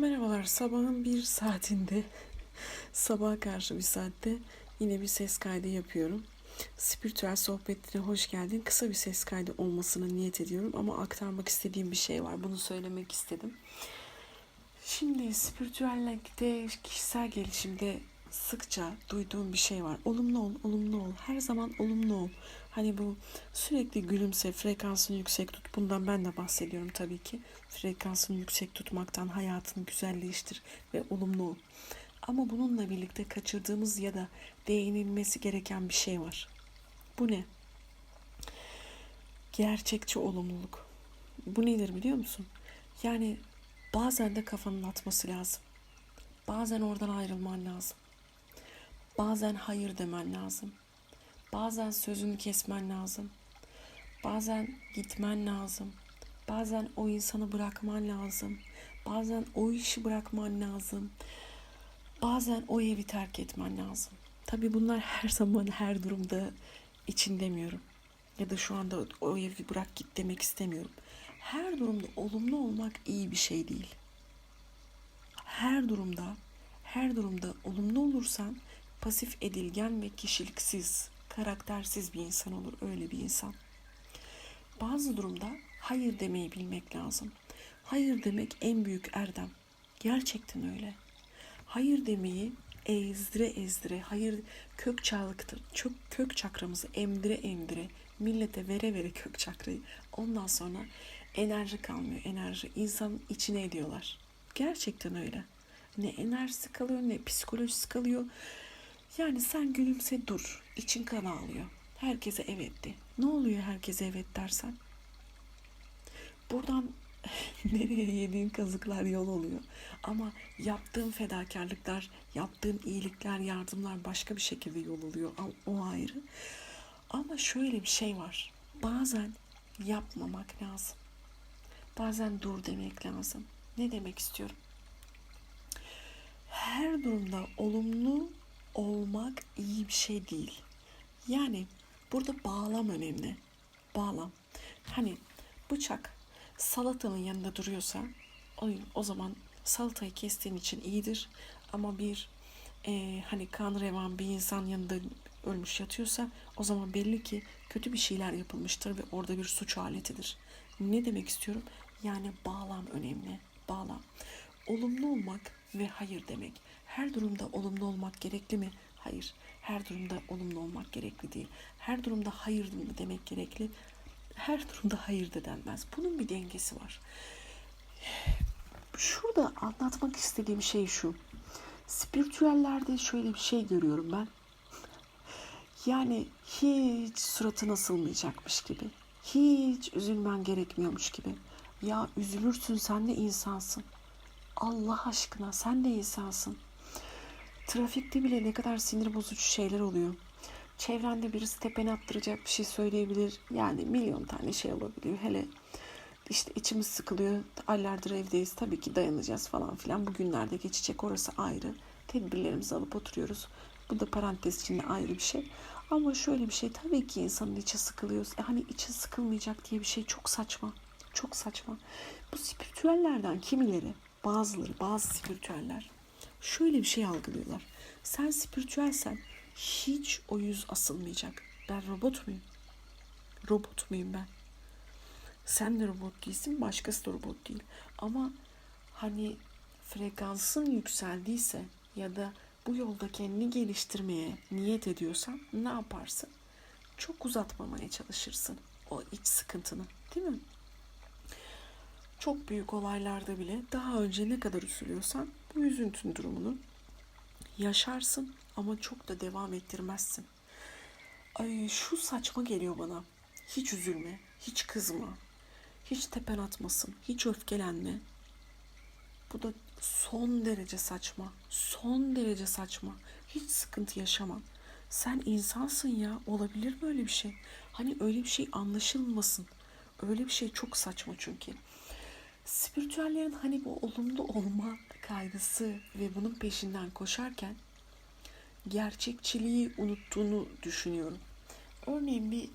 Merhabalar, sabahın bir saatinde, sabaha karşı bir saatte yine bir ses kaydı yapıyorum. Spiritüel sohbetine hoş geldin. Kısa bir ses kaydı olmasını niyet ediyorum ama aktarmak istediğim bir şey var. Bunu söylemek istedim. Şimdi spiritüellikte, kişisel gelişimde sıkça duyduğum bir şey var. Olumlu ol, olumlu ol. Her zaman olumlu ol. Hani bu sürekli gülümse, frekansını yüksek tut. Bundan ben de bahsediyorum tabii ki. Frekansını yüksek tutmaktan hayatını güzelleştir ve olumlu ol. Ama bununla birlikte kaçırdığımız ya da değinilmesi gereken bir şey var. Bu ne? Gerçekçi olumluluk. Bu nedir biliyor musun? Yani bazen de kafanın atması lazım. Bazen oradan ayrılman lazım. Bazen hayır demen lazım. Bazen sözünü kesmen lazım. Bazen gitmen lazım. Bazen o insanı bırakman lazım. Bazen o işi bırakman lazım. Bazen o evi terk etmen lazım. Tabii bunlar her zaman her durumda için demiyorum. Ya da şu anda o evi bırak git demek istemiyorum. Her durumda olumlu olmak iyi bir şey değil. Her durumda, her durumda olumlu olursan pasif edilgen ve kişiliksiz, karaktersiz bir insan olur öyle bir insan. Bazı durumda hayır demeyi bilmek lazım. Hayır demek en büyük erdem. Gerçekten öyle. Hayır demeyi ezdire ezdire, hayır kök çağlıktır. Çok kök çakramızı emdire emdire, millete vere vere kök çakrayı. Ondan sonra enerji kalmıyor, enerji. insanın içine ediyorlar. Gerçekten öyle. Ne enerjisi kalıyor ne psikolojisi kalıyor. Yani sen gülümse dur. için kan ağlıyor. Herkese evet de. Ne oluyor herkese evet dersen? Buradan nereye yediğin kazıklar yol oluyor. Ama yaptığın fedakarlıklar, yaptığın iyilikler, yardımlar başka bir şekilde yol oluyor. O ayrı. Ama şöyle bir şey var. Bazen yapmamak lazım. Bazen dur demek lazım. Ne demek istiyorum? Her durumda olumlu olmak iyi bir şey değil. Yani burada bağlam önemli. Bağlam. Hani bıçak salatanın yanında duruyorsa o, o zaman salatayı kestiğin için iyidir. Ama bir e, hani kan revan bir insan yanında ölmüş yatıyorsa o zaman belli ki kötü bir şeyler yapılmıştır ve orada bir suç aletidir. Ne demek istiyorum? Yani bağlam önemli. Bağlam. Olumlu olmak ve hayır demek. Her durumda olumlu olmak gerekli mi? Hayır. Her durumda olumlu olmak gerekli değil. Her durumda hayır mı demek gerekli? Her durumda hayır de denmez. Bunun bir dengesi var. Şurada anlatmak istediğim şey şu. Spiritüellerde şöyle bir şey görüyorum ben. Yani hiç suratın asılmayacakmış gibi. Hiç üzülmen gerekmiyormuş gibi. Ya üzülürsün sen de insansın. Allah aşkına sen de insansın. Trafikte bile ne kadar sinir bozucu şeyler oluyor. Çevrende birisi tepene attıracak bir şey söyleyebilir. Yani milyon tane şey olabiliyor. Hele işte içimiz sıkılıyor. Aylardır evdeyiz. Tabii ki dayanacağız falan filan. Bugünlerde geçecek orası ayrı. Tedbirlerimizi alıp oturuyoruz. Bu da parantez içinde ayrı bir şey. Ama şöyle bir şey tabii ki insanın içi sıkılıyor. E hani içi sıkılmayacak diye bir şey çok saçma. Çok saçma. Bu spiritüellerden kimileri, bazıları, bazı spiritüeller şöyle bir şey algılıyorlar. Sen spiritüelsen hiç o yüz asılmayacak. Ben robot muyum? Robot muyum ben? Sen de robot değilsin, başkası da robot değil. Ama hani frekansın yükseldiyse ya da bu yolda kendini geliştirmeye niyet ediyorsan ne yaparsın? Çok uzatmamaya çalışırsın o iç sıkıntını, değil mi? Çok büyük olaylarda bile daha önce ne kadar üzülüyorsan bu üzüntün durumunu yaşarsın ama çok da devam ettirmezsin. Ay şu saçma geliyor bana. Hiç üzülme, hiç kızma, hiç tepen atmasın, hiç öfkelenme. Bu da son derece saçma. Son derece saçma. Hiç sıkıntı yaşama. Sen insansın ya. Olabilir mi öyle bir şey? Hani öyle bir şey anlaşılmasın. Öyle bir şey çok saçma çünkü. Spiritüellerin hani bu olumlu olma kaygısı ve bunun peşinden koşarken gerçekçiliği unuttuğunu düşünüyorum. Örneğin bir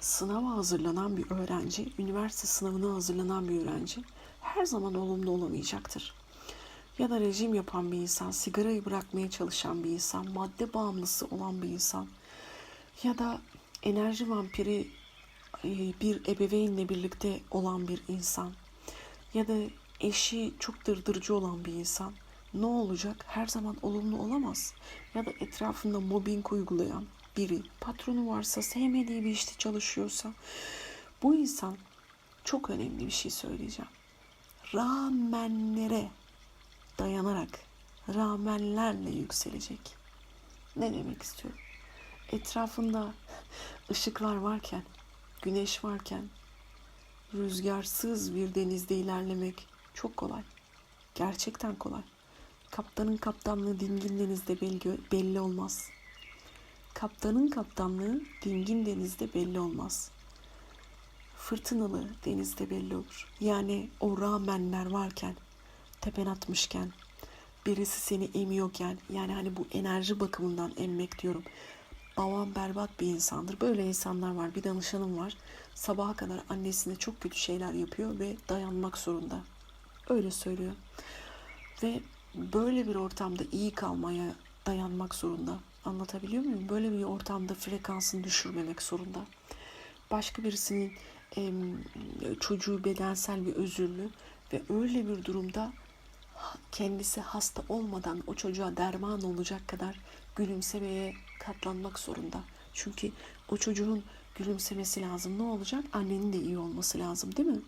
sınava hazırlanan bir öğrenci, üniversite sınavına hazırlanan bir öğrenci her zaman olumlu olamayacaktır. ya da rejim yapan bir insan, sigarayı bırakmaya çalışan bir insan, madde bağımlısı olan bir insan ya da enerji vampiri e, bir ebeveynle birlikte olan bir insan ya da eşi çok dırdırıcı olan bir insan ne olacak? Her zaman olumlu olamaz. Ya da etrafında mobbing uygulayan biri, patronu varsa, sevmediği bir işte çalışıyorsa bu insan çok önemli bir şey söyleyeceğim. Rağmenlere dayanarak rağmenlerle yükselecek. Ne demek istiyorum? Etrafında ışıklar varken, güneş varken rüzgarsız bir denizde ilerlemek çok kolay. Gerçekten kolay. Kaptanın kaptanlığı dingin denizde belli, belli olmaz. Kaptanın kaptanlığı dingin denizde belli olmaz. Fırtınalı denizde belli olur. Yani o rağmenler varken, tepen atmışken, birisi seni emiyorken, yani hani bu enerji bakımından emmek diyorum. Babam berbat bir insandır. Böyle insanlar var. Bir danışanım var. Sabaha kadar annesine çok kötü şeyler yapıyor ve dayanmak zorunda. Öyle söylüyor. Ve böyle bir ortamda iyi kalmaya dayanmak zorunda. Anlatabiliyor muyum? Böyle bir ortamda frekansını düşürmemek zorunda. Başka birisinin e, çocuğu bedensel bir özürlü ve öyle bir durumda kendisi hasta olmadan o çocuğa derman olacak kadar gülümsemeye katlanmak zorunda. Çünkü o çocuğun gülümsemesi lazım. Ne olacak? Annenin de iyi olması lazım değil mi?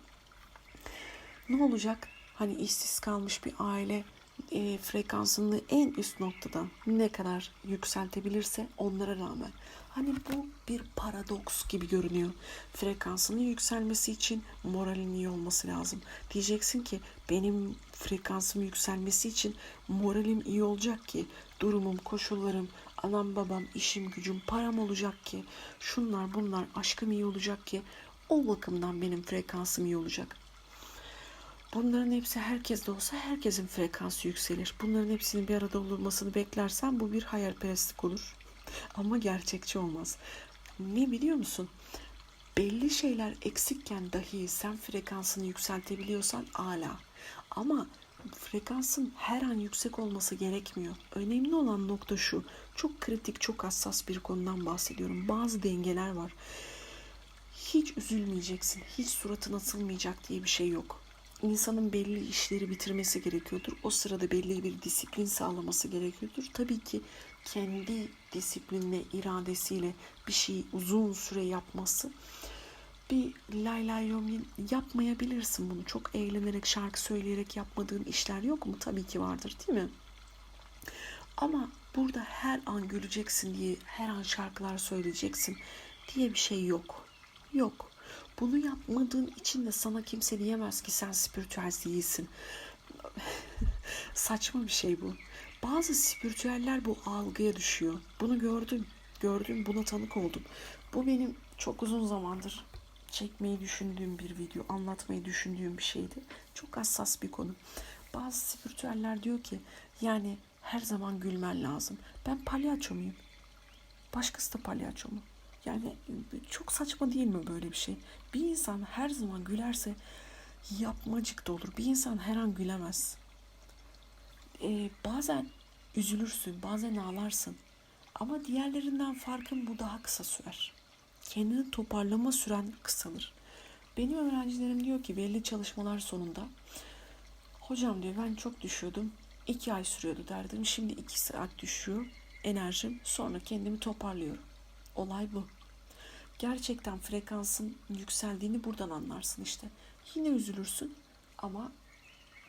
Ne olacak? Hani işsiz kalmış bir aile e, frekansını en üst noktada ne kadar yükseltebilirse onlara rağmen. Hani bu bir paradoks gibi görünüyor. Frekansının yükselmesi için moralin iyi olması lazım. Diyeceksin ki benim frekansım yükselmesi için moralim iyi olacak ki durumum, koşullarım, anam babam, işim, gücüm, param olacak ki şunlar bunlar aşkım iyi olacak ki o bakımdan benim frekansım iyi olacak. Bunların hepsi herkes de olsa herkesin frekansı yükselir. Bunların hepsinin bir arada olmasını beklersen bu bir hayalperestlik olur. Ama gerçekçi olmaz. Ne biliyor musun? Belli şeyler eksikken dahi sen frekansını yükseltebiliyorsan ala. Ama frekansın her an yüksek olması gerekmiyor. Önemli olan nokta şu. Çok kritik, çok hassas bir konudan bahsediyorum. Bazı dengeler var. Hiç üzülmeyeceksin, hiç suratın asılmayacak diye bir şey yok insanın belli işleri bitirmesi gerekiyordur. O sırada belli bir disiplin sağlaması gerekiyordur. Tabii ki kendi disiplinle, iradesiyle bir şeyi uzun süre yapması bir lay lay yom yapmayabilirsin bunu. Çok eğlenerek, şarkı söyleyerek yapmadığın işler yok mu? Tabii ki vardır değil mi? Ama burada her an güleceksin diye, her an şarkılar söyleyeceksin diye bir şey yok. Yok. Bunu yapmadığın için de sana kimse diyemez ki sen spiritüel değilsin. Saçma bir şey bu. Bazı spiritüeller bu algıya düşüyor. Bunu gördüm. Gördüm, buna tanık oldum. Bu benim çok uzun zamandır çekmeyi düşündüğüm bir video, anlatmayı düşündüğüm bir şeydi. Çok hassas bir konu. Bazı spiritüeller diyor ki yani her zaman gülmen lazım. Ben palyaço muyum? Başkası da palyaço mu? Yani çok saçma değil mi böyle bir şey? Bir insan her zaman gülerse yapmacık da olur. Bir insan her an gülemez. Ee, bazen üzülürsün, bazen ağlarsın. Ama diğerlerinden farkın bu daha kısa sürer. Kendini toparlama süren kısalır. Benim öğrencilerim diyor ki belli çalışmalar sonunda hocam diyor ben çok düşüyordum. iki ay sürüyordu derdim. Şimdi iki saat düşüyor enerjim. Sonra kendimi toparlıyorum. Olay bu. Gerçekten frekansın yükseldiğini buradan anlarsın işte. Yine üzülürsün ama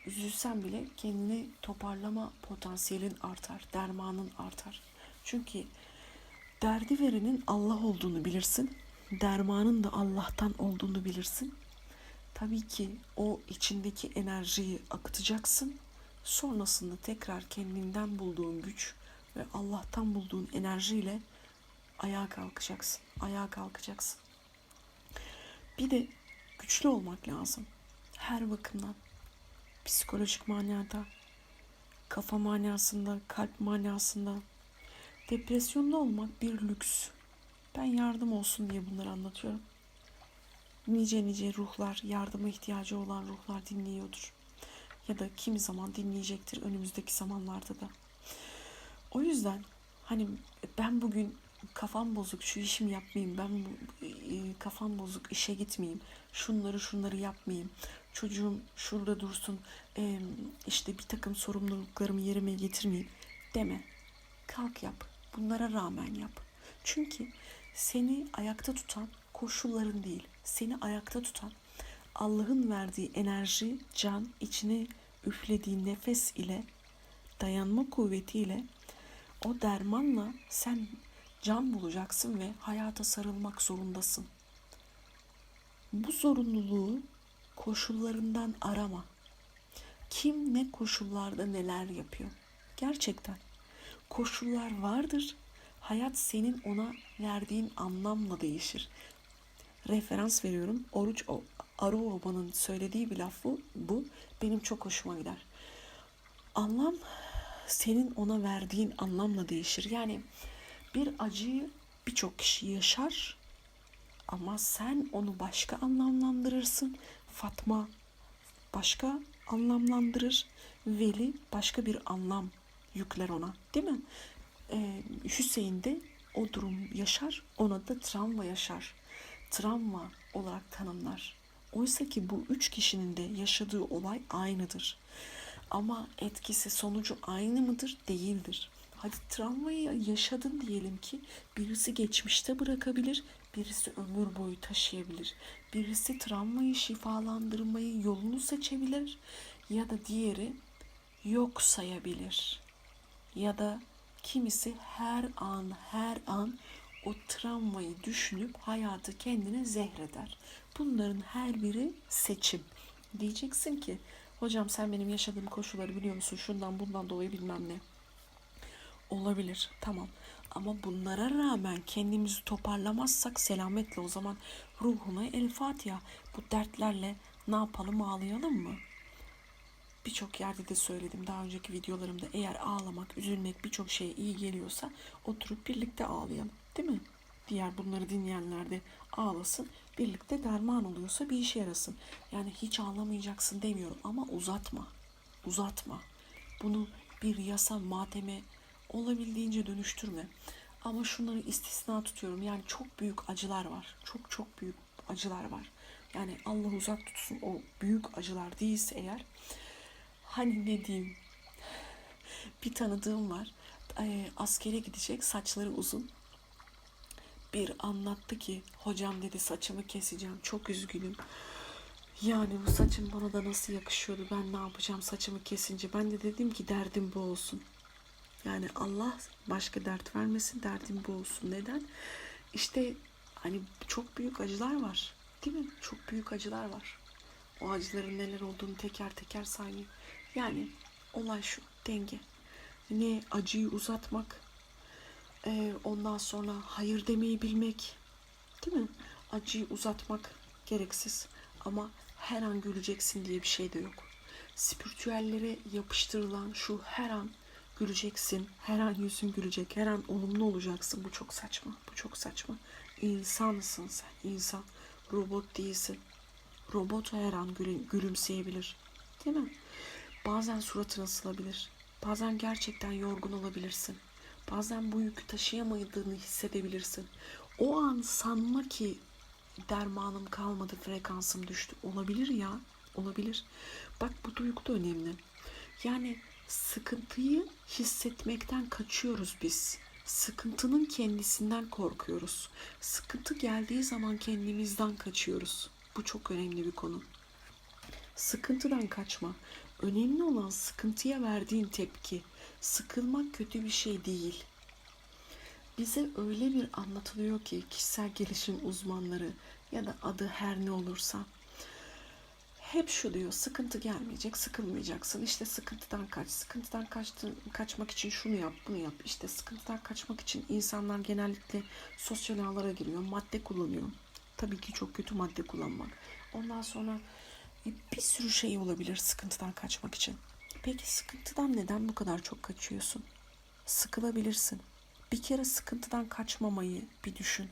üzülsen bile kendini toparlama potansiyelin artar, dermanın artar. Çünkü derdi verenin Allah olduğunu bilirsin. Dermanın da Allah'tan olduğunu bilirsin. Tabii ki o içindeki enerjiyi akıtacaksın. Sonrasında tekrar kendinden bulduğun güç ve Allah'tan bulduğun enerjiyle ayağa kalkacaksın. Ayağa kalkacaksın. Bir de güçlü olmak lazım. Her bakımdan. Psikolojik manada, kafa manasında, kalp manasında. Depresyonda olmak bir lüks. Ben yardım olsun diye bunları anlatıyorum. Nice nice ruhlar, yardıma ihtiyacı olan ruhlar dinliyordur. Ya da kimi zaman dinleyecektir önümüzdeki zamanlarda da. O yüzden hani ben bugün kafam bozuk şu işimi yapmayayım ben bu- e, kafam bozuk işe gitmeyeyim şunları şunları yapmayayım çocuğum şurada dursun e, işte bir takım sorumluluklarımı yerime getirmeyeyim deme kalk yap bunlara rağmen yap çünkü seni ayakta tutan koşulların değil seni ayakta tutan Allah'ın verdiği enerji can içine üflediği nefes ile dayanma kuvvetiyle o dermanla sen can bulacaksın ve hayata sarılmak zorundasın. Bu zorunluluğu koşullarından arama. Kim ne koşullarda neler yapıyor? Gerçekten. Koşullar vardır. Hayat senin ona verdiğin anlamla değişir. Referans veriyorum. Oruç o Aruoba'nın söylediği bir laf bu. bu. Benim çok hoşuma gider. Anlam senin ona verdiğin anlamla değişir. Yani bir acıyı birçok kişi yaşar ama sen onu başka anlamlandırırsın. Fatma başka anlamlandırır. Veli başka bir anlam yükler ona. Değil mi? Ee, Hüseyin de o durum yaşar. Ona da travma yaşar. Travma olarak tanımlar. Oysa ki bu üç kişinin de yaşadığı olay aynıdır. Ama etkisi sonucu aynı mıdır? Değildir. Hadi travmayı yaşadın diyelim ki birisi geçmişte bırakabilir, birisi ömür boyu taşıyabilir. Birisi travmayı şifalandırmayı yolunu seçebilir ya da diğeri yok sayabilir. Ya da kimisi her an her an o travmayı düşünüp hayatı kendine zehreder. Bunların her biri seçim. Diyeceksin ki hocam sen benim yaşadığım koşulları biliyor musun? Şundan bundan dolayı bilmem ne. Olabilir tamam ama bunlara rağmen kendimizi toparlamazsak selametle o zaman ruhuna el Fatiha. Bu dertlerle ne yapalım ağlayalım mı? Birçok yerde de söyledim daha önceki videolarımda eğer ağlamak, üzülmek birçok şeye iyi geliyorsa oturup birlikte ağlayalım değil mi? Diğer bunları dinleyenler de ağlasın. Birlikte derman oluyorsa bir işe yarasın. Yani hiç ağlamayacaksın demiyorum ama uzatma. Uzatma. Bunu bir yasa, mateme olabildiğince dönüştürme. Ama şunları istisna tutuyorum. Yani çok büyük acılar var. Çok çok büyük acılar var. Yani Allah uzak tutsun o büyük acılar değilse eğer. Hani ne diyeyim? Bir tanıdığım var. Askere gidecek. Saçları uzun. Bir anlattı ki hocam dedi saçımı keseceğim. Çok üzgünüm. Yani bu saçım bana da nasıl yakışıyordu. Ben ne yapacağım saçımı kesince. Ben de dedim ki derdim bu olsun. Yani Allah başka dert vermesin, derdim bu olsun. Neden? İşte hani çok büyük acılar var. Değil mi? Çok büyük acılar var. O acıların neler olduğunu teker teker saymayayım. Yani olay şu, denge. Ne acıyı uzatmak, e, ondan sonra hayır demeyi bilmek. Değil mi? Acıyı uzatmak gereksiz. Ama her an güleceksin diye bir şey de yok. Spiritüellere yapıştırılan şu her an güleceksin. Her an yüzün gülecek. Her an olumlu olacaksın. Bu çok saçma. Bu çok saçma. İnsansın sen. insan. Robot değilsin. Robot her an gülü- gülümseyebilir. Değil mi? Bazen suratın asılabilir. Bazen gerçekten yorgun olabilirsin. Bazen bu yükü taşıyamadığını hissedebilirsin. O an sanma ki dermanım kalmadı, frekansım düştü. Olabilir ya, olabilir. Bak bu duygu da önemli. Yani sıkıntıyı hissetmekten kaçıyoruz biz. Sıkıntının kendisinden korkuyoruz. Sıkıntı geldiği zaman kendimizden kaçıyoruz. Bu çok önemli bir konu. Sıkıntıdan kaçma. Önemli olan sıkıntıya verdiğin tepki. Sıkılmak kötü bir şey değil. Bize öyle bir anlatılıyor ki kişisel gelişim uzmanları ya da adı her ne olursa. Hep şu diyor sıkıntı gelmeyecek sıkılmayacaksın. İşte sıkıntıdan kaç sıkıntıdan kaçtın, kaçmak için şunu yap bunu yap. İşte sıkıntıdan kaçmak için insanlar genellikle sosyal ağlara giriyor madde kullanıyor. Tabii ki çok kötü madde kullanmak. Ondan sonra bir sürü şey olabilir sıkıntıdan kaçmak için peki sıkıntıdan neden bu kadar çok kaçıyorsun sıkılabilirsin bir kere sıkıntıdan kaçmamayı bir düşün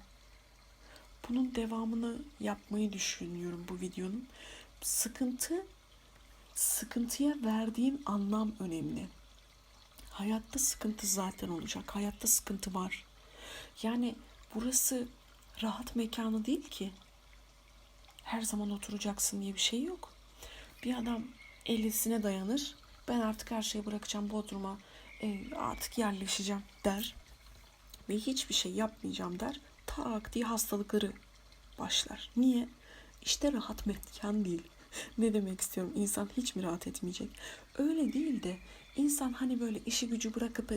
bunun devamını yapmayı düşünüyorum bu videonun sıkıntı sıkıntıya verdiğin anlam önemli. Hayatta sıkıntı zaten olacak. Hayatta sıkıntı var. Yani burası rahat mekanı değil ki. Her zaman oturacaksın diye bir şey yok. Bir adam ellisine dayanır. Ben artık her şeyi bırakacağım Bodrum'a. e, artık yerleşeceğim der. Ve hiçbir şey yapmayacağım der. Tak diye hastalıkları başlar. Niye? İşte rahat mekan değil. ne demek istiyorum? İnsan hiç mi rahat etmeyecek? Öyle değil de insan hani böyle işi gücü bırakıp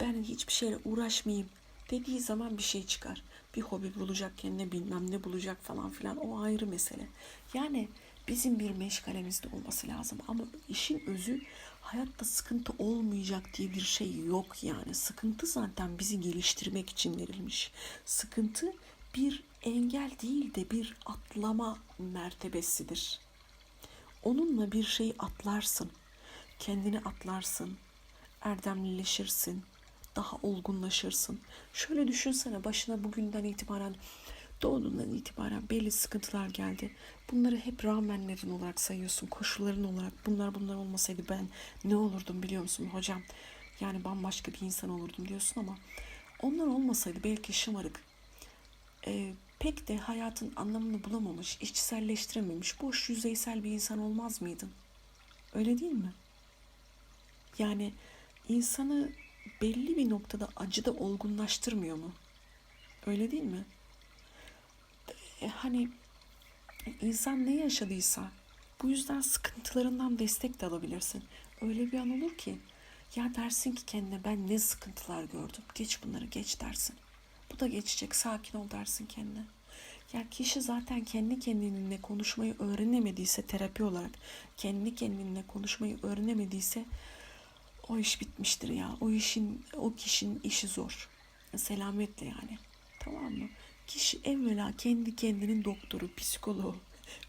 ben hiçbir şeyle uğraşmayayım dediği zaman bir şey çıkar. Bir hobi bulacak kendine bilmem ne bulacak falan filan o ayrı mesele. Yani bizim bir meşgalemiz de olması lazım ama işin özü hayatta sıkıntı olmayacak diye bir şey yok yani. Sıkıntı zaten bizi geliştirmek için verilmiş. Sıkıntı bir engel değil de bir atlama mertebesidir. Onunla bir şey atlarsın. Kendini atlarsın. Erdemlileşirsin. Daha olgunlaşırsın. Şöyle düşünsene başına bugünden itibaren doğduğundan itibaren belli sıkıntılar geldi. Bunları hep rağmenlerin olarak sayıyorsun. Koşulların olarak bunlar bunlar olmasaydı ben ne olurdum biliyor musun hocam? Yani bambaşka bir insan olurdum diyorsun ama onlar olmasaydı belki şımarık, e, pek de hayatın anlamını bulamamış, içselleştirememiş, boş yüzeysel bir insan olmaz mıydın? Öyle değil mi? Yani insanı belli bir noktada acıda olgunlaştırmıyor mu? Öyle değil mi? E, hani insan ne yaşadıysa bu yüzden sıkıntılarından destek de alabilirsin. Öyle bir an olur ki ya dersin ki kendine ben ne sıkıntılar gördüm. Geç bunları geç dersin. Bu da geçecek sakin ol dersin kendine. Ya kişi zaten kendi kendinle konuşmayı öğrenemediyse terapi olarak kendi kendinle konuşmayı öğrenemediyse o iş bitmiştir ya. O işin o kişinin işi zor. Selametle yani. Tamam mı? Kişi evvela kendi kendinin doktoru, psikoloğu,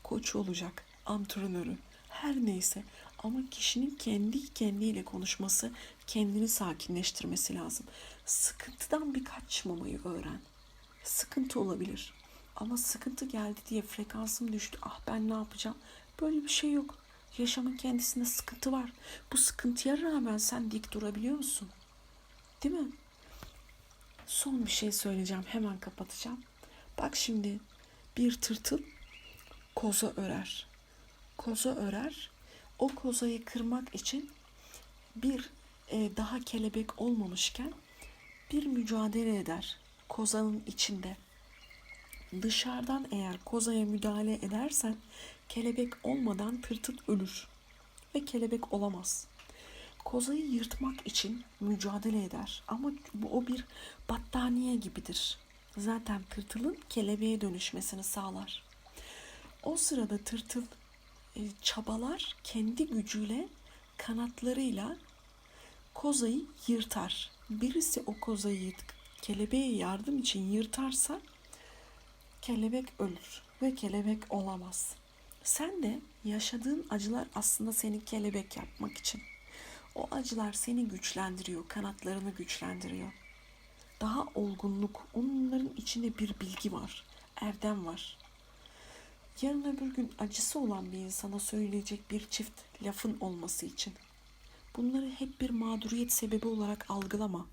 koçu olacak, antrenörü, her neyse. Ama kişinin kendi kendiyle konuşması, kendini sakinleştirmesi lazım. Sıkıntıdan bir kaçmamayı öğren. Sıkıntı olabilir. Ama sıkıntı geldi diye frekansım düştü. Ah ben ne yapacağım? Böyle bir şey yok. Yaşamın kendisinde sıkıntı var. Bu sıkıntıya rağmen sen dik durabiliyor musun? Değil mi? Son bir şey söyleyeceğim. Hemen kapatacağım. Bak şimdi bir tırtıl koza örer. Koza örer. O kozayı kırmak için bir e, daha kelebek olmamışken bir mücadele eder kozanın içinde. Dışarıdan eğer kozaya müdahale edersen kelebek olmadan tırtıl ölür ve kelebek olamaz. Kozayı yırtmak için mücadele eder ama bu o bir battaniye gibidir. Zaten tırtılın kelebeğe dönüşmesini sağlar. O sırada tırtıl e, çabalar kendi gücüyle kanatlarıyla kozayı yırtar. Birisi o kozayı kelebeğe yardım için yırtarsa kelebek ölür ve kelebek olamaz. Sen de yaşadığın acılar aslında seni kelebek yapmak için. O acılar seni güçlendiriyor, kanatlarını güçlendiriyor. Daha olgunluk, onların içinde bir bilgi var, erdem var. Yarın öbür gün acısı olan bir insana söyleyecek bir çift lafın olması için. Bunları hep bir mağduriyet sebebi olarak algılama.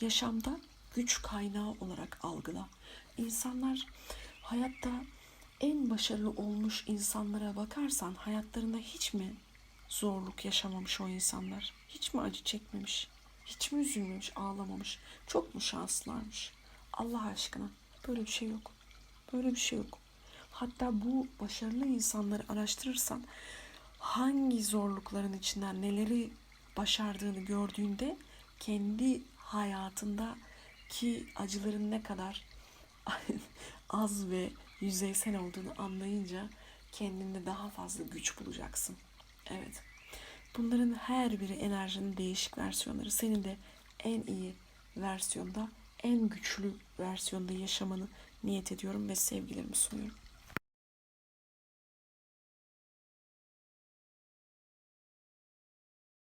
Yaşamda güç kaynağı olarak algıla. İnsanlar hayatta en başarılı olmuş insanlara bakarsan hayatlarında hiç mi zorluk yaşamamış o insanlar? Hiç mi acı çekmemiş? Hiç mi üzülmemiş, ağlamamış? Çok mu şanslılarmış? Allah aşkına böyle bir şey yok. Böyle bir şey yok. Hatta bu başarılı insanları araştırırsan hangi zorlukların içinden neleri başardığını gördüğünde kendi hayatında ki acıların ne kadar az ve yüzeysel olduğunu anlayınca kendinde daha fazla güç bulacaksın. Evet. Bunların her biri enerjinin değişik versiyonları. Senin de en iyi versiyonda, en güçlü versiyonda yaşamanı niyet ediyorum ve sevgilerimi sunuyorum.